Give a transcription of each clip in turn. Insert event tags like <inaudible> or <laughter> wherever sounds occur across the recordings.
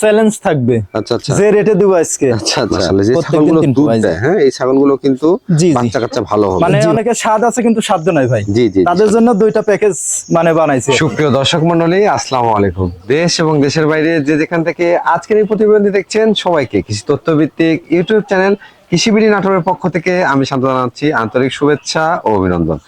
Challenge থাকবে। আচ্ছা আচ্ছা। যে রেটে দেবো আজকে। আচ্ছা আচ্ছা। যে ছাগলগুলো দুধ দেয় হ্যাঁ এই ছাগলগুলো কিন্তু। বাচ্চা কাচ্চা ভালো হবে। মানে অনেকে স্বাদ আছে কিন্তু সাধ্য নাই ভাই। জি জি তাদের জন্য দুইটা প্যাকেজ মানে বানাইছে। সুপ্রিয় দর্শক মন্ডলী আসসালামু আলাইকুম। দেশ এবং দেশের বাইরে যে যেখান থেকে আজকের এই প্রতিবেদনটি দেখছেন সবাইকে কৃষি তথ্যভিত্তিক ইউটিউব চ্যানেল কৃষিবিড়ি নাটোরের পক্ষ থেকে আমি শান্ত জানাচ্ছি আন্তরিক শুভেচ্ছা ও অভিনন্দন।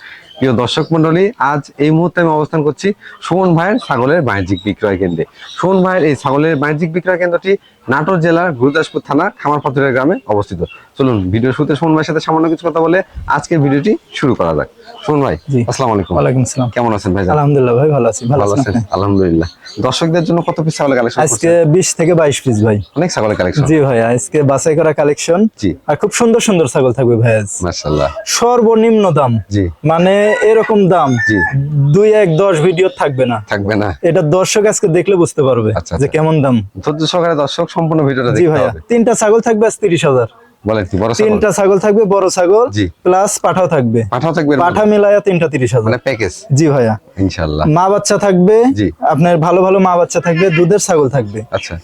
প্রিয় দর্শক মন্ডলী, আজ এই মুহূর্তে আমি অবস্থান করছি সুমন ভাইয়ের ছাগলের বাণিজ্যিক বিক্রয় কেন্দ্রে। সুমন ভাইয়ের এই ছাগলের বাণিজ্যিক বিক্রয় কেন্দ্রটি নাটোর জেলার গুরুদাসপুর থানা খামারপাতুরের গ্রামে অবস্থিত। চলুন, ভিডিও শুরুতে সুমন ভাইয়ের সাথে সামান্য কিছু কথা বলে আজকের ভিডিওটি শুরু করা যাক। সুমন ভাই আসসালামু আলাইকুম। ওয়ালাইকুম আসসালাম কেমন আছেন ভাই আলহামদুলিল্লাহ ভাই ভালো আছি ভালো ভালো আছেন আছেন আলহামদুলিল্লাহ। দর্শকদের জন্য কত পিস ছাগলের কালেকশন আজকে বিশ থেকে বাইশ পিস ভাই। অনেক ছাগলের কালেকশন জি ভাই আজকে বাছাই করা কালেকশন জি। আর খুব সুন্দর সুন্দর ছাগল থাকবে ভাই আজ। মাশাআল্লাহ। সর্বনিম্ন দাম। জি। মানে এরকম দাম। জি। দুই এক দশ ভিডিও থাকবে না। থাকবে না। এটা দর্শক আজকে দেখলে বুঝতে পারবে আচ্ছা, যে আচ্ছা। কেমন দাম। ধৈর্য সহকারে দর্শক সম্পূর্ণ ভিডিওটা জি ভাইয়া তিনটা ছাগল থাকবে আজ তিরিশ হাজার। বলেন কি বড় তিনটা ছাগল। থাকবে বড় ছাগল জি। প্লাস পাঠাও থাকবে। পাঠাও থাকবে পাঠা? মিলায়া তিনটা তিরিশ হাজার। মানে প্যাকেজ জি ভাইয়া। ইনশাআল্লাহ মা বাচ্চা থাকবে জি। আপনার ভালো ভালো মা বাচ্চা থাকবে দুধের ছাগল থাকবে। আচ্ছা।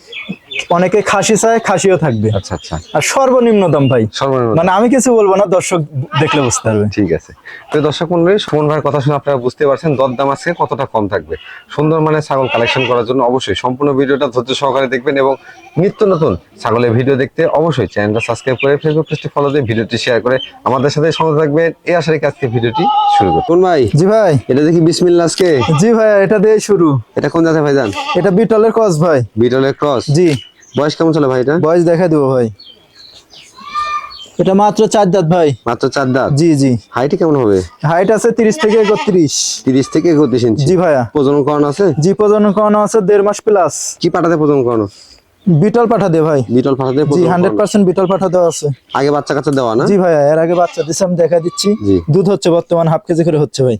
অনেকে খাসি চায় খাসিও থাকবে। আচ্ছা আচ্ছা। আর সর্বনিম্ন দাম ভাই। সর্বনিম্ন মানে আমি কিছু বলব না দর্শক দেখলে বুঝতে পারবে। ঠিক আছে। তো দর্শক মন্ডলী সুমন ভাইয়ের কথা শুনে আপনারা বুঝতে পারছেন দরদাম আজকে কতটা কম থাকবে। সুন্দর মানে ছাগল কালেকশন করার জন্য অবশ্যই সম্পূর্ণ ভিডিওটা ধৈর্য সহকারে দেখবেন এবং নিত্য নতুন ছাগলের ভিডিও দেখতে অবশ্যই চ্যানেলটা সাবস্ক্রাইব করে ফেসবুক পেজটি ফলো দিয়ে ভিডিওটি শেয়ার করে আমাদের সাথে সঙ্গে থাকবেন। এই আশা রেখে আজকে ভিডিওটি শুরু করুন কোন ভাই জি ভাই। এটা দেখি বিসমিল্লা আজকে? জি ভাই এটা দিয়ে শুরু। এটা কোন জাতে ভাইজান এটা বিটলের কস ভাই। বিটলের ক্রস জি। বয়স কেমন চলে ভাই এটা? বয়স দেখা দেবো ভাই। এটা মাত্র চার দাঁত ভাই। মাত্র চার দাঁত? জি জি। হাইট কেমন হবে? হাইট আছে তিরিশ থেকে একত্রিশ। তিরিশ থেকে একত্রিশ ইঞ্চি জি ভাইয়া। প্রজনন করানো আছে? জি প্রজনন করানো আছে দেড় মাস প্লাস কি পাঠাতে প্রজনন করানো? বিটল পাঠা দে ভাই। বিটল জি প্রজনন হান্ড্রেড করানো। পার্সেন্ট বিটল পাঠা দেওয়া আছে। আগে বাচ্চা কাচ্চা দেওয়া না? জি ভাইয়া এর আগে বাচ্চা দিছে আমি দেখা দিচ্ছি। জি। দুধ হচ্ছে বর্তমান হাফ কেজি করে হচ্ছে ভাই।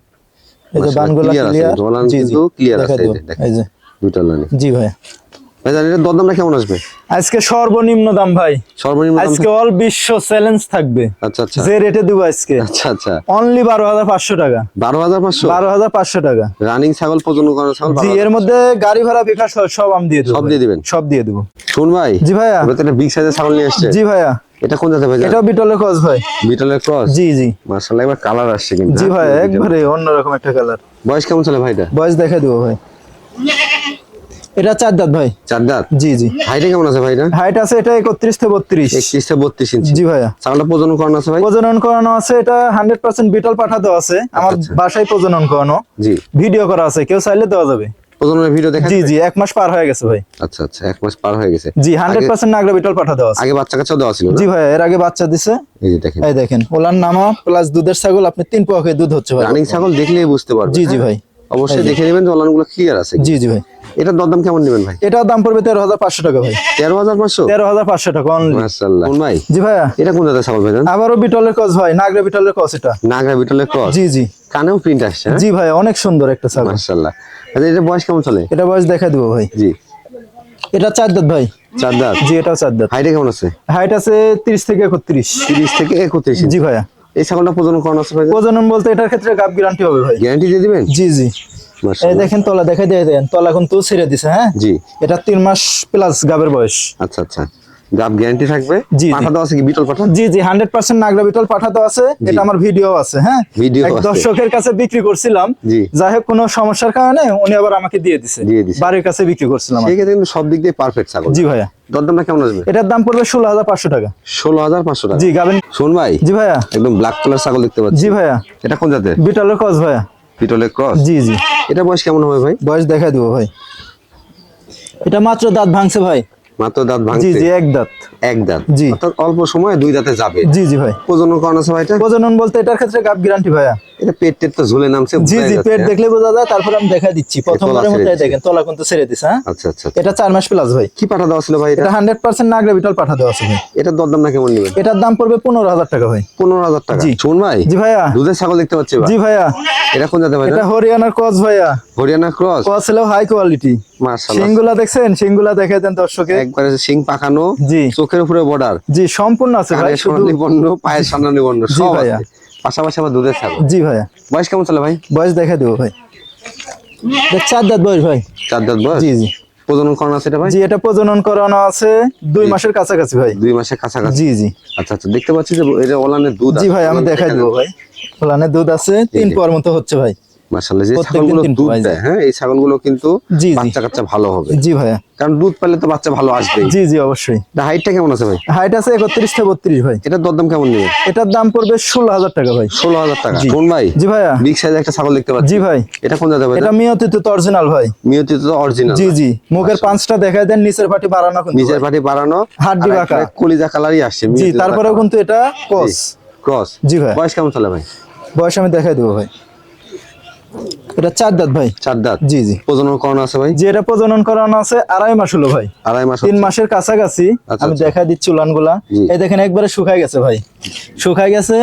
এই যে বানগুলা ক্লিয়ার জি জি দেখা আছে, এই যে, দেখেন। এই যে। বিটল রানী জি ভাইয়া। দরদামটা কেমন আসবে? আজকে সর্বনিম্ন দাম ভাই। সর্বনিম্ন আজকে অল বিশ্ব চ্যালেঞ্জ থাকবে। আচ্ছা আচ্ছা। যে রেটে দেবো আজকে। আচ্ছা আচ্ছা। অনলি বারো হাজার পাঁচশো টাকা। বারো হাজার পাঁচশো? বারো হাজার পাঁচশো টাকা। রানিং ছাগল করানো ছাগল জি এর মধ্যে গাড়ি ভাড়া বিকাশ সব আমি দিয়ে দেবো সব দিয়ে দিবেন? সব দিয়ে দেবো। শুন ভাই জি ভাইয়া। এবার তো একটা বিগ সাইজের ছাগল নিয়ে আসছে। জি ভাইয়া। এটা কোন ভাই বিটলের ভাই। বিটলের ক্রস জি জি। মাশাআল্লাহ কালার আসছে কিন্তু জি হ্যাঁ? ভাই একবারে অন্যরকম একটা কালার বয়স কেমন চলে ভাইটা? বয়স দেখা দেবো ভাই। এটা চার দাঁত ভাই। চার দাঁত? জি জি। হাইটে কেমন আছে ভাইটা? হাইট আছে এটা একত্রিশ থেকে বত্রিশ। একত্রিশ থেকে বত্রিশ ইঞ্চি। জি ভাইয়া। ছাগলটা প্রজনন করানো আছে ভাই? প্রজনন করানো আছে এটা হান্ড্রেড পার্সেন্ট বিটল পাঠাতে আছে। আমার আচ্ছা। বাসায় প্রজনন করানো। জি। ভিডিও করা আছে কেউ চাইলে দেওয়া যাবে। প্রজননের ভিডিও দেখা জি জি এক মাস পার হয়ে গেছে ভাই। আচ্ছা আচ্ছা এক মাস পার হয়ে গেছে। জি নাগরা বিটল পাঠা দেওয়া আছে। আগে বাচ্চা কাচ্চা দেওয়া ছিল জি ভাই এর আগে বাচ্চা দিছে। এই যে দেখেন। এই দেখেন ওলার নামা প্লাস দুধের ছাগল আপনি তিন পোয়া দুধ হচ্ছে ভাই। রানিং ছাগল দেখলেই বুঝতে পারবেন জি জি হ্যাঁ? ভাই। অবশ্যই দেখে নেবেন যে ওলানগুলো ক্লিয়ার আছে জি জি ভাই। এটার দরদাম কেমন নেবেন ভাই? এটার দাম পড়বে তেরো হাজার পাঁচশো টাকা ভাই। তেরো হাজার পাঁচশো? তেরো হাজার পাঁচশো টাকা অনলি মাশাআল্লাহ। কোন ভাই? জি ভাইয়া। এটা কোন জাতের ছাগল ভাইজান আবারও বিটলের কস ভাই নাগরা বিটলের কস এটা। নাগরা বিটলের ক্রস জি জি। কানেও প্রিন্ট আসছে হ্যাঁ? জি ভাই অনেক সুন্দর একটা ছাগল। মাশাআল্লাহ। আচ্ছা এটা বয়স কেমন চলে? এটা বয়স দেখা দিব ভাই। জি। এটা চার দাঁত ভাই। চার দাঁত? জি এটাও চার দাঁত। হাইটে কেমন আছে? হাইট আছে তিরিশ থেকে একত্রিশ। তিরিশ থেকে একত্রিশ। জি ভাইয়া। এই ছাগলটা প্রজনন করানো আছে ভাই প্রজনন বলতে এটার ক্ষেত্রে গাব গ্যারান্টি হবে ভাই। গ্যারান্টি দিয়ে দিবেন? জি জি। এই দেখেন তলা দেখা দিয়ে দেন। তলা এখন তো ছেড়ে দিছে হ্যাঁ? জি। এটা তিন মাস প্লাস গাবের বয়স। আচ্ছা আচ্ছা। গাব গ্যারান্টি থাকবে? জি, জি। পাঠা দেওয়া আছে কি? বিটল পাঠা? জি নাগরা বিটল পাঠাতে আছে। এটা আমার ভিডিও আছে হ্যাঁ? এক দর্শকের কাছে বিক্রি করছিলাম। জি। যাই হোক কোনো সমস্যার কারণে উনি আবার আমাকে দিয়ে। বাড়ির কাছে বিক্রি করছিলাম কিন্তু সব দিক দিয়ে পারফেক্ট ছাগল। জি ভাইয়া। দরদামটা কেমন আসবে? এটার দাম পড়বে ষোলো হাজার পাঁচশো টাকা। ষোলো হাজার পাঁচশো টাকা। জি গাবেন। শোন ভাই জি ভাইয়া। একদম ব্ল্যাক কালার ছাগল দেখতে পাচ্ছি। জি ভাইয়া। এটা কোন জাতের? বিটলের কস ভাইয়া। ক্রস জি জি। এটা বয়স কেমন হবে ভাই? বয়স দেখা দিব ভাই। এটা মাত্র দাঁত ভাঙছে ভাই। মাত্র দাঁত জি ভাঙছে? জি এক দাঁত। এক দাঁত। জি। অর্থাৎ অল্প সময়ে দুই দাঁতে যাবে। জি জি ভাই। প্রজনন করানো আছে ভাইটা? প্রজনন বলতে এটার ক্ষেত্রে গ্যারান্টি ভাইয়া। এটা পেট টেট তো ঝুলে নামছে জি জি পেট? দেখলে বোঝা যায় তারপর আমি দেখা দিচ্ছি। প্রথমবারের মতো দেখেন তলা কিন্তু ছেড়ে দিছে হ্যাঁ? আচ্ছা আচ্ছা আচ্ছা। এটা মাস প্লাস ভাই। কি পাঠা দেওয়া ছিল ভাই এটা? এটা হান্ড্রেড পার্সেন্ট নাগরা বিটল পাঠা দেওয়া আছে ভাই এটার দরদাম না কেমন নেবেন? এটার দাম পড়বে পনেরো হাজার টাকা ভাই। পনেরো হাজার টাকা। জি। শোন ভাই জি ভাইয়া। দুধের ছাগল দেখতে পাচ্ছি জি ভাইয়া। এটা কোন জাতের ভাই এটা? হরিয়ানার কস ভাইয়া। হরিয়ানা ক্রস? কস হলেও হাই কোয়ালিটি মার্শাল্লাহ সিংগুলা দেখছেন? সিংগুলা দেখে দেন দর্শকে। একবারে সিং পাকানো জি। চোখের উপরে বর্ডার জি সম্পূর্ণ আছে ভাই কানের শুধু সোনালি বর্ণ পায়ের সোনালি বর্ণ সব আছে। পাশাপাশি আবার দুধের ছাগল। জি ভাইয়া। বয়স কেমন চলে ভাই? বয়স দেখা দেবো ভাই। চার দাঁত বয়স ভাই। চার দাঁত বয়স? জি জি। প্রজনন করানো আছে এটা ভাই? জি এটা প্রজনন করানো আছে দুই মাসের কাছাকাছি ভাই। দুই মাসের কাছাকাছি? জি জি। আচ্ছা আচ্ছা দেখতে পাচ্ছি যে এটা ওলানের দুধ জি ভাই আমি দেখাই দেবো ভাই। ওলানের দুধ আছে তিন পোয়ার মতো হচ্ছে ভাই। মাশাআল্লাহ যে ছাগলগুলো দুধ দেয় হ্যাঁ এই ছাগলগুলো কিন্তু। বাচ্চা কাচ্চা ভালো হবে। জি ভাইয়া। কারণ দুধ পেলে তো বাচ্চা ভালো আসবেই জি জি অবশ্যই। হাইটটা কেমন আছে ভাই? হাইট আছে একত্রিশ থেকে বত্রিশ ভাই। এটার দরদাম কেমন নেবে এটার দাম পড়বে ষোলো হাজার টাকা ভাই। ষোলো হাজার টাকা। জি। কোন ভাই? জি ভাইয়া। বিগ সাইজ একটা ছাগল দেখতে পাচ্ছি। জি ভাই। এটা কোন জায়গা ভাই? এটা মিয়তিত অরিজিনাল ভাই। মিয়তিত তো অরিজিনাল জি জি। মুখের পাঁচটা দেখাই দেন নিচের পাটি বাড়ানো কিন্তু ভাই। পাটি বাড়ানো হাড্ডি বাঁকা। কলিজা কালারই আসছে জি তারপরেও কিন্তু এটা কস ক্রস। জি ভাই। বয়স কেমন চলে ভাই? বয়স আমি দেখাই দেবো ভাই। এটা চার দাঁত ভাই। চার দাঁত। জি জি। প্রজনন করানো আছে ভাই? যে এটা প্রজনন করানো আছে আড়াই মাস হলো ভাই। আড়াই মাস তিন মাসের কাছাকাছি। আচ্ছা, আমি আচ্ছা। দেখাই দিচ্ছি উলানগুলা এই দেখেন একবারে শুকায় গেছে ভাই। শুকায় গেছে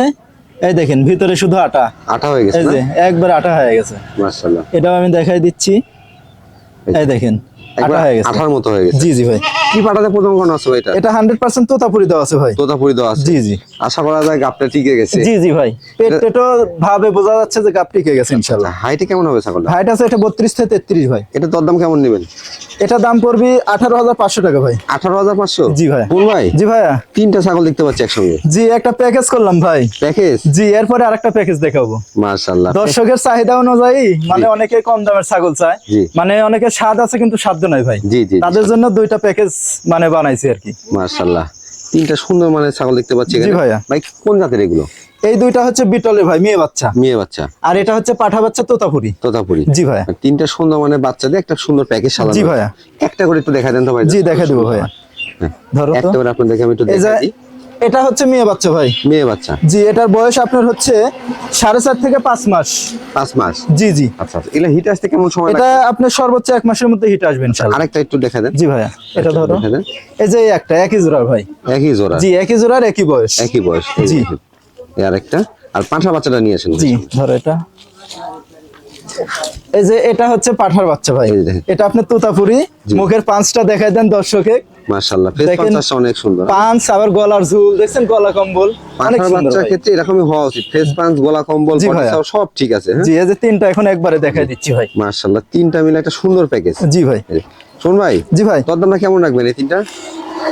এই দেখেন ভিতরে শুধু আটা। আঠা হয়ে গেছে এই যে একবার আটা হয়ে গেছে। মাশাআল্লাহ। এটাও আমি দেখাই দিচ্ছি। এই দেখেন আটা হয়ে গেছে। আঠার মতো হয়ে গেছে। জি জি ভাই। কি পাটাতে প্রজনন করানো আছে এটা? এটা হান্ড্রেড পার্সেন্ট তোতাপুরি দেওয়া আছে ভাই। তোতাপুরি দেওয়া আছে। জি জি। আশা করা যায় টিকে গেছে। জি জি ভাই। পেট ভাবে বোঝা যাচ্ছে যে টিকে গেছে ইনশাল্লাহ হাইটে কেমন হবে ছাগল হাইট আছে এটা বত্রিশ থেকে তেত্রিশ ভাই। এটা দরদাম কেমন নেবেন? এটা দাম পড়বে আঠারো হাজার পাঁচশো টাকা ভাই। আঠারো হাজার পাঁচশো? জি ভাই। কোন ভাই? জি ভাইয়া। তিনটা ছাগল দেখতে পাচ্ছি একসঙ্গে। জি একটা প্যাকেজ করলাম ভাই। প্যাকেজ জি এরপরে আরেকটা প্যাকেজ দেখাবো। মাশাআল্লাহ। দর্শকের চাহিদা অনুযায়ী মানে অনেকে কম দামের ছাগল চায়। মানে অনেকে স্বাদ আছে কিন্তু সাধ্য নাই ভাই। জি জি তাদের জন্য দুইটা প্যাকেজ মানে বানাইছি আর কি। মাশাআল্লাহ। তিনটা সুন্দর মানে ছাগল দেখতে পাচ্ছি। জি ভাইয়া। ভাই কোন জাতের এগুলো? এই দুইটা হচ্ছে বিটলের ভাই মেয়ে বাচ্চা। মেয়ে বাচ্চা। আর এটা হচ্ছে পাঠা বাচ্চা তোতাপুরি। তোতাপুরি। জি আর তিনটা সুন্দর মানে বাচ্চা দিয়ে একটা সুন্দর প্যাকেজ সাজানো জি। ভাইয়া। একটা করে একটু দেখা দেন তো ভাই জি দেখা দেবো ভাইয়া। হ্যাঁ। ধরো একটা করে আপনাদেরকে আমি একটু দেখাই দিই। এটা হচ্ছে মেয়ে বাচ্চা ভাই। মেয়ে বাচ্চা। জি এটার বয়স আপনার হচ্ছে সাড়ে চার থেকে পাঁচ মাস। পাঁচ মাস। জি জি। আচ্ছা আচ্ছা। এগুলো হিট আসতে কেমন সময় এটা লাগে আপনার সর্বোচ্চ এক মাসের মধ্যে হিট আসবে ইনশাল্লাহ। আরেকটা একটু দেখা দেন। জি ভাইয়া এটা ধরো। দেখা এই যে একটা একই জোড়া ভাই। একই জোড়া। জি একই জোড়ার একই বয়স। একই বয়স। জি। এই আরেকটা। আর পাঁঠা বাচ্চাটা নিয়ে আসেন জি ধরো এটা। এই যে এটা হচ্ছে পাঠার বাচ্চা ভাই। এটা তোতাপুরি। মুখের পাঁচটা দেখাই দেন দর্শকে। মাশাআল্লাহ ফেস পাঁচটা অনেক সুন্দর। পাঁচ আবার গলার ঝুল দেখছেন গলা কম্বল? অনেক সুন্দর বাচ্চার ভাই। ক্ষেত্রে এরকমই হওয়া উচিত। ফেস পাঁচ গলা কম্বল। চাও সব ঠিক আছে হ্যাঁ? জি এই যে তিনটা এখন একবারে দেখাই দিচ্ছি ভাই। মাশাআল্লাহ তিনটা মিলে একটা সুন্দর প্যাকেজ জি ভাই। শোন ভাই জি ভাই। তোর দামটা কেমন রাখবেন এই তিনটা?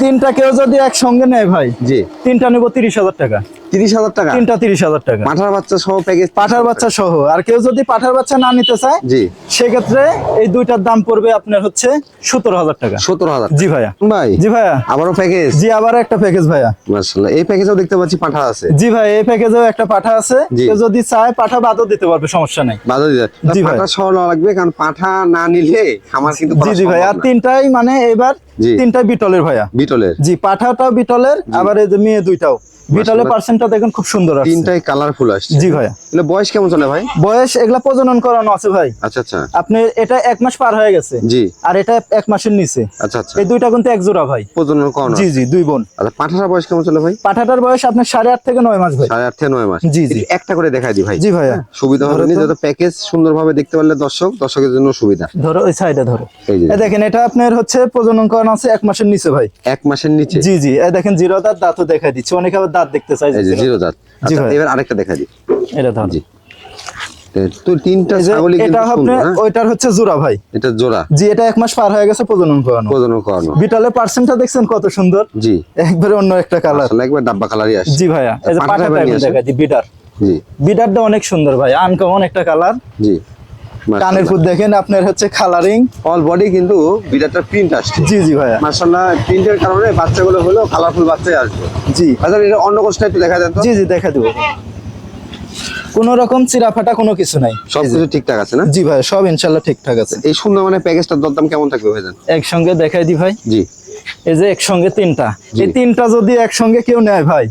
তিনটা কেউ যদি একসঙ্গে নেয় ভাই জি। তিনটা নেব তিরিশ হাজার টাকা। তিরিশ হাজার টাকা? তিনটা তিরিশ হাজার টাকা। পাঠার বাচ্চা সহ প্যাকেজ পাঠার বাচ্চা সহ। আর কেউ যদি পাঠার বাচ্চা না নিতে চায় জি। সেক্ষেত্রে এই দুইটার দাম পড়বে আপনার হচ্ছে সতেরো হাজার টাকা। সতেরো হাজার জি ভাইয়া। ভাই জি ভাইয়া। আবারও প্যাকেজ জি আবার একটা প্যাকেজ ভাইয়া। মাশাআল্লাহ এই প্যাকেজেও দেখতে পাচ্ছি পাঠা আছে। জি ভাই এই প্যাকেজেও একটা পাঠা আছে। কেউ যদি চায় পাঠা বাদও দিতে পারবে সমস্যা নাই। বাধা দিতে। পাঁঠা সহ লাগবে কারণ পাঠা না নিলে আমার কিন্তু জি জি ভাই আর তিনটাই মানে এবার জি। তিনটাই বিটলের ভাইয়া। বিটলের। জি পাঠাটাও বিটলের আবার এই যে মেয়ে দুইটাও। বিটলের পার্সেন্টটা দেখুন খুব সুন্দর আছে তিনটাই কালারফুল আসছে। জি ভাইয়া। এগুলো বয়স কেমন চলে ভাই? বয়স এগুলা প্রজনন করানো আছে ভাই। আচ্ছা আচ্ছা। আপনি এটা এক মাস পার হয়ে গেছে। জি। আর এটা এক মাসের নিচে। আচ্ছা আচ্ছা। এই দুইটা কিন্তু এক জোড়া ভাই। প্রজনন করানো জি জি দুই বোন। আচ্ছা পাঁঠাটার বয়স কেমন চলে ভাই? পাঠাটার বয়স আপনার সাড়ে আট থেকে নয় মাস ভাই। সাড়ে আট থেকে নয় মাস। জি, জি। একটা করে দেখাই দিই ভাই। জি ভাইয়া। সুবিধা হবে। যত প্যাকেজ সুন্দরভাবে দেখতে পারলে দর্শক দর্শকের জন্য সুবিধা। ধরো ওই সাইডে ধরো। এই দেখেন এটা আপনার হচ্ছে প্রজনন করানো আছে এক মাসের নিচে ভাই। এক মাসের নিচে। জি জি। এই দেখেন জিরো দাঁত দাঁতও দেখাই দিচ্ছি। অনেকে আবার দাঁত দেখতে চাই এই যে জিরো দাঁত। আচ্ছা। এবার আরেকটা দেখা দিই। এটা ধরো। জি। তো তিনটা ছাগলই কিন্তু এটা সুন্দর হ্যাঁ? ওইটার হচ্ছে জোড়া ভাই। এটা জোড়া। জি এটা এক মাস পার হয়ে গেছে প্রজনন করানো। প্রজনন করানো। বিটলের পার্সেন্টটা দেখছেন কত সুন্দর? জি। একবারে অন্য একটা কালার আসলে একবার ডাব্বা কালারই আসছে। জি ভাইয়া এই যে এখন আসেন। দেখা দি বিডার জি। বিডারটা অনেক সুন্দর ভাই আনকমন একটা কালার জি। কানের ফুট দেখেন আপনার হচ্ছে কালারিং অল বডি কিন্তু বিরাটটা প্রিন্ট আসছে। জি জি ভাইয়া। মার্শাল্লাহ প্রিন্টের কারণে বাচ্চাগুলো হলো কালারফুল বাচ্চাই আসবে। জি। আচ্ছা এটা অন্য কোর্সটা একটু দেখা দেন তো? জি জি দেখা দেবো। কোন রকম চিরাফাটা কোনো কিছু নাই। সবকিছু ঠিকঠাক আছে না? জি ভাই সব ইনশাল্লাহ ঠিকঠাক আছে। এই সুন্দর মানে প্যাকেজটার দরদাম কেমন থাকবে ভাইজান? একসঙ্গে দেখাই দি ভাই। জি। এই যে একসঙ্গে তিনটা। এই তিনটা যদি একসঙ্গে কেউ নেয় ভাই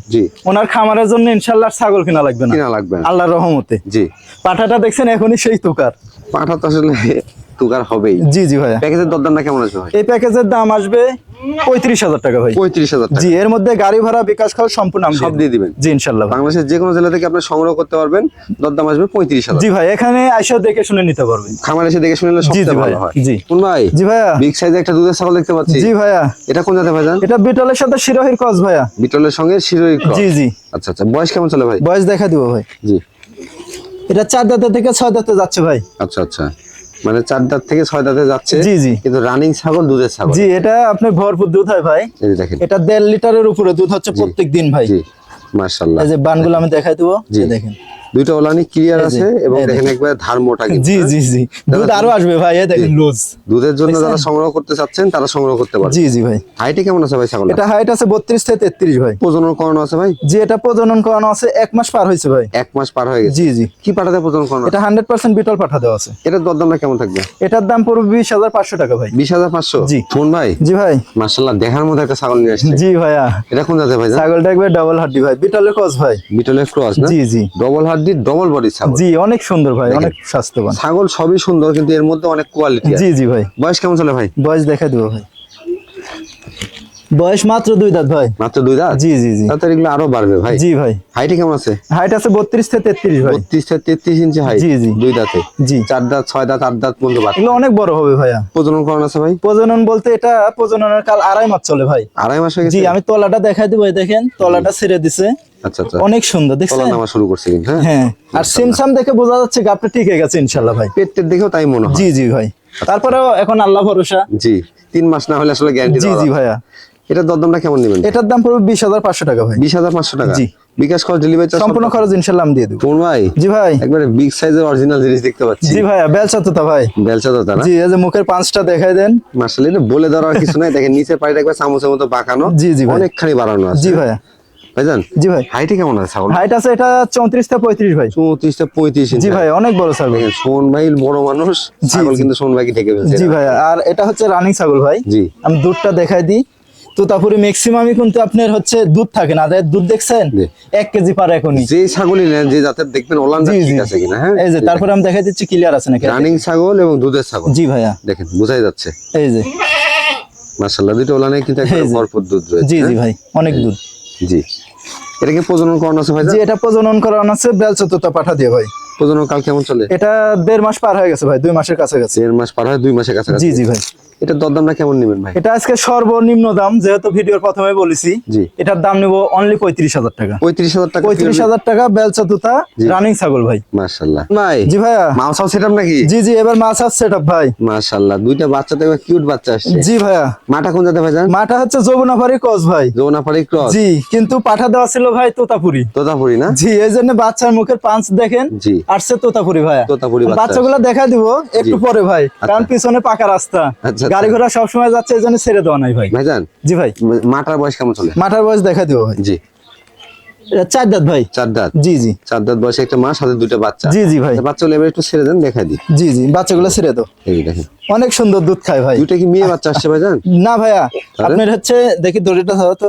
ওনার খামারের জন্য ইনশাল্লাহ ছাগল কিনা লাগবে না। কিনা লাগবে আল্লাহর রহমতে। জি। পাঠাটা দেখছেন এখনই সেই তোকার। পাঠাটা আসলে তুকার হবেই। জি জি ভাইয়া। প্যাকেজের দরদামটা কেমন আছে ভাই? এই প্যাকেজের দাম আসবে পঁয়ত্রিশ হাজার টাকা ভাই। পঁয়ত্রিশ হাজার জি এর মধ্যে গাড়ি ভাড়া বিকাশ খরচ সম্পূর্ণ সব দিয়ে দিবেন। জি ইনশাল্লাহ বাংলাদেশের যে কোনো জেলা থেকে আপনি সংগ্রহ করতে পারবেন। দরদাম আসবে পঁয়ত্রিশ হাজার। জি ভাই এখানে আইসা দেখে শুনে নিতে পারবেন। খামার এসে দেখে শুনলে জি জি ভাই জি। কোন ভাই? জি ভাইয়া। বিগ সাইজে একটা দুধের ছাগল দেখতে পাচ্ছি। জি ভাইয়া। এটা কোন জাতে ভাইজান? এটা বিটলের সাথে শিরোহির কস ভাইয়া। বিটলের সঙ্গে শিরোই ক্রস। জি জি। আচ্ছা আচ্ছা। বয়স কেমন চলে ভাই? বয়স দেখা দিব ভাই। জি। এটা চার দাঁতে থেকে ছয় দাঁতে যাচ্ছে ভাই। আচ্ছা আচ্ছা। মানে চার দাঁত থেকে ছয় দাঁতে যাচ্ছে জি, জি। কিন্তু রানিং ছাগল দুধের ছাগল। জি এটা আপনার ভরপুর দুধ হয় ভাই। দেখেন। এটা দেড় লিটারের উপরে দুধ হচ্ছে প্রত্যেক দিন ভাই। জি মার্শাল্লাহ এই যে বানগুলো আমি দেখাই দেবো জি। দেখেন। দুইটা ওলানি ক্লিয়ার আছে এবং দেখেন একবার ধার মোটা কিন্তু জি জি জি। দুধ আরও আসবে ভাই এই দেখেন লুজ দুধের জন্য যারা সংগ্রহ করতে চাচ্ছেন তারা সংগ্রহ করতে পারবে। জি জি ভাই। হাইটে কেমন আছে ভাই ছাগল এটা হাইট আছে বত্রিশ থেকে তেত্রিশ ভাই। প্রজনন করানো আছে ভাই? জি এটা প্রজনন করানো আছে এক মাস পার হয়েছে ভাই। এক মাস পার হয়ে গেছে। জি জি। কি পাঠাতে প্রজনন করানো এটা হান্ড্রেড পার্সেন্ট বিটল পাঠা দেওয়া আছে। এটার দরদামটা কেমন থাকবে? এটার দাম পড়বে বিশ হাজার পাঁচশো টাকা ভাই। বিশ হাজার পাঁচশো? জি। ফোন ভাই? জি ভাই। মার্শাল্লাহ দেখার মধ্যে একটা ছাগল নিয়ে আসছে। জি ভাইয়া। এটা কোন জাতের ভাই ছাগলটা একবার ডাবল হাড্ডি ভাই বিটলের ক্রস ভাই। বিটলের ক্রস না? জি জি। ডবল হাড্ডি ডবল বডি ছাগল। জি অনেক সুন্দর ভাই অনেক স্বাস্থ্যবান। ছাগল সবই সুন্দর কিন্তু এর মধ্যে অনেক কোয়ালিটি জি জি ভাই। বয়স কেমন চলে ভাই? বয়স দেখা দিব ভাই। বয়স মাত্র দুই দাঁত ভাই। মাত্র দুই দাঁত? জি জি জি। তাতে এগুলো আরও বাড়বে ভাই। জি ভাই। হাইটে কেমন আছে? হাইট আছে বত্রিশ থেকে তেত্রিশ ভাই। বত্রিশ থেকে তেত্রিশ ইঞ্চি হাইট জি, জি। দুই দাঁতে। জি। চার দাঁত ছয় দাঁত আট দাঁত পর্যন্ত বাড়বে। এগুলো অনেক বড় হবে ভাইয়া। প্রজনন করানো আছে ভাই? প্রজনন বলতে এটা প্রজননের কাল আড়াই মাস চলে ভাই। আড়াই মাস হয়ে গেছে? জি আমি তলাটা দেখাই দিব দেখেন তলাটা ছেড়ে দিছে। আচ্ছা আচ্ছা। অনেক সুন্দর তলা দেখছেন নামা শুরু করছে কিন্তু হ্যাঁ? হ্যাঁ। আর সিমসাম দেখে বোঝা যাচ্ছে গাপটা ঠিক হয়ে গেছে ইনশাল্লাহ ভাই। পেট টেট দেখেও তাই মনে হয়। জি জি ভাই। তারপরেও এখন আল্লাহ ভরসা। জি। তিন মাস না হলে আসলে গ্যারান্টি জি জি ভাইয়া। এটার দরদামটা কেমন নেবেন? এটার দাম পড়বে বিশ হাজার পাঁচশো টাকা ভাই। বিশ হাজার পাঁচশো টাকা? জি। বিকাশ খরচ ডেলিভারি চার্জ সম্পূর্ণ খরচ ইনশাল্লাহ আমি দিয়ে দেবো। কোন ভাই? জি ভাই। একবারে বিগ সাইজের অরিজিনাল জিনিস দেখতে পাচ্ছি। জি ভাইয়া বেলচা তো ভাই। বেলচা দাদা না? জি এই যে মুখের পাঁচটা দেখাই দেন। মার্শাল এটা বলে দেওয়ার কিছু নাই। <laughs> দেখেন নিচের পাড়িটা একবার চামচের মতো বাঁকানো। জি, জি ভাই। অনেকখানি বাড়ানো আছে। জি ভাইয়া ভাইজান জি ভাই। হাইটে কেমন আছে ছাগল হাইট আছে এটা চৌত্রিশ থেকে পঁয়ত্রিশ ভাই। চৌত্রিশ থেকে পঁয়ত্রিশ জি ইঞ্চি ভাই অনেক বড় ছাগল। সোন ভাই বড় মানুষ। ছাগল কিন্তু সোন ভাইকে ঢেকে ফেলছে জি ভাইয়া আর এটা হচ্ছে রানিং ছাগল ভাই। জি। আমি দুধটা দেখাই দিই। তো তারপরে ম্যাক্সিমামই কিন্তু আপনার হচ্ছে দুধ থাকে না। দুধ দেখছেন? এক কেজি পার এখনই। যে ছাগলই নেন যে জাতের দেখবেন ওলান ঠিক আছে কিনা হ্যাঁ? এই যে তারপরে আমি দেখাই দিচ্ছি ক্লিয়ার আছে নাকি? রানিং ছাগল এবং দুধের ছাগল। জি ভাইয়া। দেখেন বোঝাই যাচ্ছে। এই যে। মার্শাল্লাহ দুটো ওলানে কিন্তু যে। ভরপুর দুধ রয়েছে জি জি হ্যাঁ? ভাই অনেক দুধ। জি। এটা কি প্রজনন করানো আছে ভাই জি এটা প্রজনন করানো আছে পাঠা দিয়ে ভাই। প্রজনন কাল কেমন চলে? এটা দেড় মাস পার হয়ে গেছে ভাই দুই মাসের কাছাকাছি। দেড় মাস পার হয় দুই মাসের কাছাকাছি। জি জি ভাই। এটার দরদামটা কেমন নেবেন ভাই? এটা আজকে সর্বনিম্ন দাম যেহেতু ভিডিওর প্রথমে বলেছি এটার দাম নিব অনলি পঁয়ত্রিশ হাজার টাকা। পঁয়ত্রিশ হাজার টাকা পঁয়ত্রিশ হাজার টাকা বেলচা রানিং ছাগল ভাই। মার্শাল্লাহ ভাই। জি ভাইয়া। মাউসাও সেটআপ নাকি? জি জি এবার মাছ সেট ভাই। মার্শাল্লাহ দুইটা বাচ্চা তো কিউট বাচ্চা আসছে। জি ভাইয়া। মাটা কোন জাতে ভাই জান? মাটা হচ্ছে যমুনাপাড়ি কস ভাই। ক্রস। জি কিন্তু পাঠা দেওয়া ছিল ভাই তোতাপুরি। তোতাপুরি না? জি এই জন্য বাচ্চার মুখের পাঁচ দেখেন জি। আসছে তোতাপুরি ভাইয়া। তোতাপুরি বাচ্চা। বাচ্চাগুলো দেখা দিব একটু পরে ভাই কারণ পিছনে পাকা রাস্তা। আচ্ছা, গাড়ি ঘোড়া সবসময় যাচ্ছে এই জন্য ছেড়ে দেওয়া নাই ভাই। ভাইজান জি ভাই। মাটার বয়স কেমন চলে? মাটার বয়স দেখা দিও ভাই। জি। চার দাঁত ভাই। চার দাঁত? জি জি। চার দাঁত বয়সে একটা মা সাথে দুটো বাচ্চা। জি জি ভাই। বাচ্চা গুলো এবার একটু ছেড়ে দেন দেখা দিই। জি জি বাচ্চাগুলো ছেড়ে দাও। এই দেখেন। অনেক সুন্দর দুধ খায় ভাই। দুটো কি মেয়ে বাচ্চা আসছে ভাইজান? না ভাইয়া? আপনার হচ্ছে দেখি দড়িটা ধরো তো।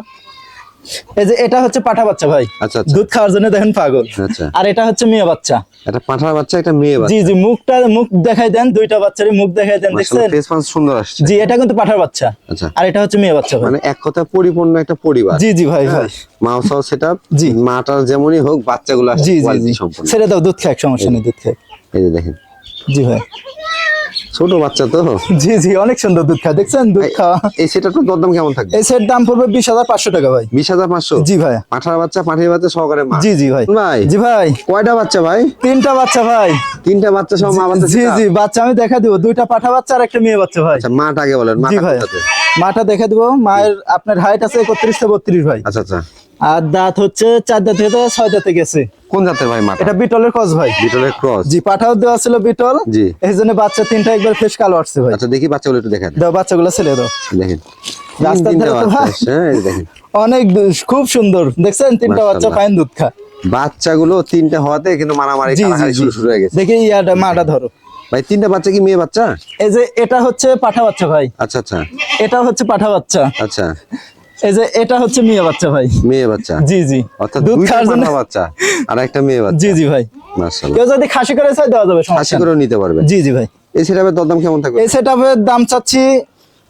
এই যে এটা হচ্ছে পাঠা বাচ্চা ভাই। আচ্ছা আচ্ছা। দুধ খাওয়ার জন্য দেখেন পাগল। আচ্ছা আর এটা হচ্ছে মেয়ে বাচ্চা। একটা পাঁঠার বাচ্চা একটা মেয়ে বাচ্চা। জি জি মুখটা মুখ দেখাই দেন দুইটা বাচ্চারই মুখ দেখাই দেন দেখছেন? সুন্দর আসছে। জি এটা কিন্তু পাঠার বাচ্চা। আচ্ছা। আর এটা হচ্ছে মেয়ে বাচ্চা মানে এক কথা পরিপূর্ণ একটা পরিবার। জি জি ভাই ভাই। মাউসাও সেটআপ জি। মাটার যেমনই হোক বাচ্চাগুলো আসছে জি জি ছেড়ে দাও দুধ খাক সমস্যা নেই দুধ খাক। এই যে দেখেন। জি ভাই। ছোট বাচ্চা তো। জি জি অনেক সুন্দর দুধ খায়। দেখছেন দুধ খাওয়া? এই সেটআপটার দরদাম কেমন থাকবে? এই সেট দাম পড়বে বিশ হাজার পাঁচশো টাকা ভাই। বিশ হাজার পাঁচশো? জি ভাই। পাঁঠার বাচ্চা পাঠিয়ে বাচ্চা সহকারে মা। জি জি ভাই। ভাই? জি ভাই। কয়টা বাচ্চা ভাই? তিনটা বাচ্চা ভাই। তিনটা বাচ্চা সহ মা বাচ্চা জি জি বাচ্চা আমি দেখা দিব। দুইটা পাঠা বাচ্চা আর একটা মেয়ে বাচ্চা ভাই। আচ্ছা মাটা আগে বলেন জি মাটা ভাই মাটা দেখে দিব। মায়ের আপনার হাইট আছে একত্রিশ থেকে বত্রিশ ভাই। আচ্ছা আচ্ছা। আর দাঁত হচ্ছে চার দাঁত থেকে ছয় দাঁতে গেছে। কোন জাতের ভাই মাটা? এটা বিটলের কস ভাই। বিটলের ক্রস। জি পাঠাও দেওয়া ছিল বিটল। জি। এই জন্য বাচ্চা তিনটা একবার ফ্রেশ কালো আসছে ভাই। আচ্ছা দেখি বাচ্চাগুলো একটু দেখান। দাও বাচ্চাগুলো ছেলে দাও। দেখেন। রাস্তার তিন- ধারে তো ভাই। হ্যাঁ, এই দেখেন। অনেক খুব সুন্দর। দেখছেন? তিনটা বাচ্চা। পাইন দুধ খা বাচ্চাগুলো তিনটা হওয়াতে কিন্তু মারামারি জি। শুরু শুরু হয়ে গেছে। দেখি ইয়াটা মাটা ধরো। ভাই তিনটা বাচ্চা কি মেয়ে বাচ্চা? এই যে এটা হচ্ছে পাঠা বাচ্চা ভাই। আচ্ছা আচ্ছা। এটা হচ্ছে পাঠা বাচ্চা। আচ্ছা। এই যে এটা হচ্ছে মেয়ে বাচ্চা ভাই। মেয়ে বাচ্চা? জি জি। অর্থাৎ দুধ খাওয়ার জন্য বাচ্চা আর একটা মেয়ে বাচ্চা। জি জি ভাই। মাশাআল্লাহ। কেউ যদি খাসি করে চাই দেওয়া যাবে নেই। করেও নিতে পারবেন জি জি ভাই। এই সেটাপের দরদাম কেমন থাকবে? এই সেটআপের দাম চাচ্ছি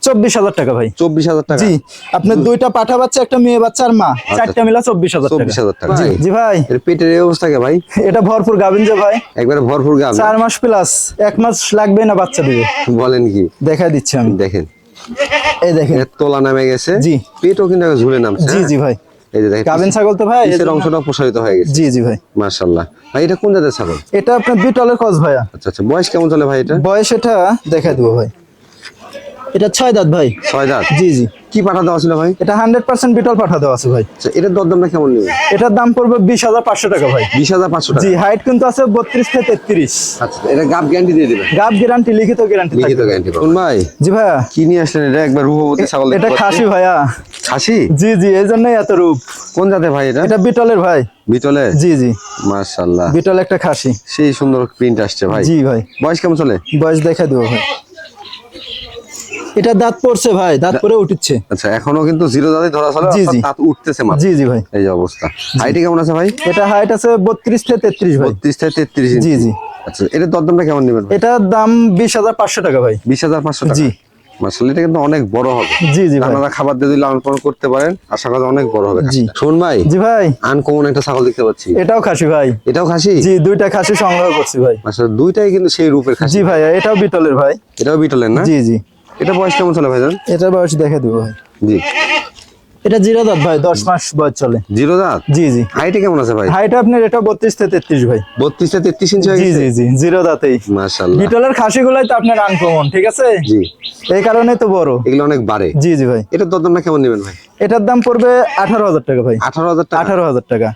চব্বিশ হাজার টাকা ভাই। চব্বিশ হাজার টাকা? জি আপনার দুইটা পাঠা বাচ্চা একটা মেয়ে বাচ্চা আর মা। চারটা মিলা চব্বিশ হাজার আচ্ছা। চব্বিশ হাজার টাকা। জি জি ভাই। এর পেটের এই অবস্থা কে ভাই? এটা ভরপুর গাভিন যে ভাই। একবারে ভরপুর গাম চার মাস প্লাস এক মাস লাগবে না বাচ্চা দিবে। বলেন কি? দেখা দিচ্ছি আমি। দেখেন। এই দেখেন। তোলা নামে গেছে। জি। পেটও কিন্তু ঝুলে নামছে জি হ্যাঁ? জি ভাই। এই যে দেখেন গাবেন ছাগল তো ভাই পিছের অংশটা প্রসারিত হয়ে গেছে। জি জি ভাই। মাশাল্লাহ ভাই এটা কোন জাতের ছাগল? এটা আপনার বিটলের কস ভাইয়া। আচ্ছা আচ্ছা বয়স কেমন চলে ভাই এটা? বয়স এটা দেখা দেবো ভাই। এটা ছয় দাঁত ভাই। ছয় দাঁত? জি জি। কি পাঠা দেওয়া ছিল ভাই? এটা হান্ড্রেড পার্সেন্ট বিটল পাঠা দেওয়া আছে ভাই। এটার দর দরদামটা কেমন নেবে এটার দাম পড়বে বিশ হাজার পাঁচশো টাকা ভাই। বিশ হাজার পাঁচশো জি হাইট কিন্তু আছে বত্রিশ থেকে তেত্রিশ। আচ্ছা এটা গাপ গ্যারান্টি দিয়ে দিবেন? গাব গ্যারান্টি লিখিত গ্যারান্টি লিখিত গ্যারান্টি কোন ভাই? জি ভাইয়া কি নিয়ে আসলেন এটা একবার রূপবতী ছাগল এটা খাসি ভাইয়া। খাসি? জি জি এই জন্যই এত রূপ। কোন জাতের ভাই এটা? এটা বিটলের ভাই। বিটলে জি জি। মাশাল্লাহ বিটল একটা খাসি। সেই সুন্দর প্রিন্ট আসছে ভাই। জি ভাই। বয়স কেমন চলে? বয়স দেখা দেবো ভাই। এটা দাঁত পড়ছে ভাই দাঁত পরে উঠছে। আচ্ছা এখনও কিন্তু জিরো দাঁতে ধরা চলে জি, জি। দাঁত উঠতেছে মাত্র। জি জি ভাই। এই যে অবস্থা। হাইটে কেমন আছে ভাই? এটা হাইট আছে বত্রিশ থেকে তেত্রিশ ভাই। বত্রিশ থেকে তেত্রিশ জি, জি। আচ্ছা এটার দরদামটা কেমন নেবেন এটার দাম বিশ হাজার পাঁচশো টাকা ভাই। বিশ হাজার পাঁচশো টাকা? জি। কিন্তু অনেক বড় হবে। জি জি আপনারা খাবার দিয়ে লালন করতে পারেন আশা করা অনেক বড় হবে। জি। শোন ভাই জি ভাই। আনকমন একটা ছাগল দেখতে পাচ্ছি। এটাও খাসি ভাই। এটাও খাসি? জি দুইটা খাসি সংগ্রহ করছি ভাই। আচ্ছা দুইটাই কিন্তু সেই রূপের খাসি। জি ভাই এটাও বিটলের ভাই। এটাও বিটলেন না? জি জি। এটা বয়স কেমন চলে ভাইজান? এটার বয়স দেখে দেবো ভাই। জি। এটা জিরো দাঁত ভাই দশ মাস বয়স চলে। জিরো দাঁত? জি জি। হাইটে কেমন আছে ভাই? হাইট আপনার এটা বত্রিশ থেকে তেত্রিশ ভাই। বত্রিশ থেকে তেত্রিশ ইঞ্চি জি জি জি জিরো দাঁতেই। মাশাল্লাহ বিটলের খাসি গুলাই তো আপনার আনকমন ঠিক আছে? জি। এই কারণে তো বড়। এগুলো অনেক বাড়ে। জি জি ভাই। এটার দরদামটা কেমন নেবেন ভাই? এটার দাম পড়বে আঠারো হাজার টাকা ভাই। আঠারো হাজার টাকা। আঠারো হাজার টাকা।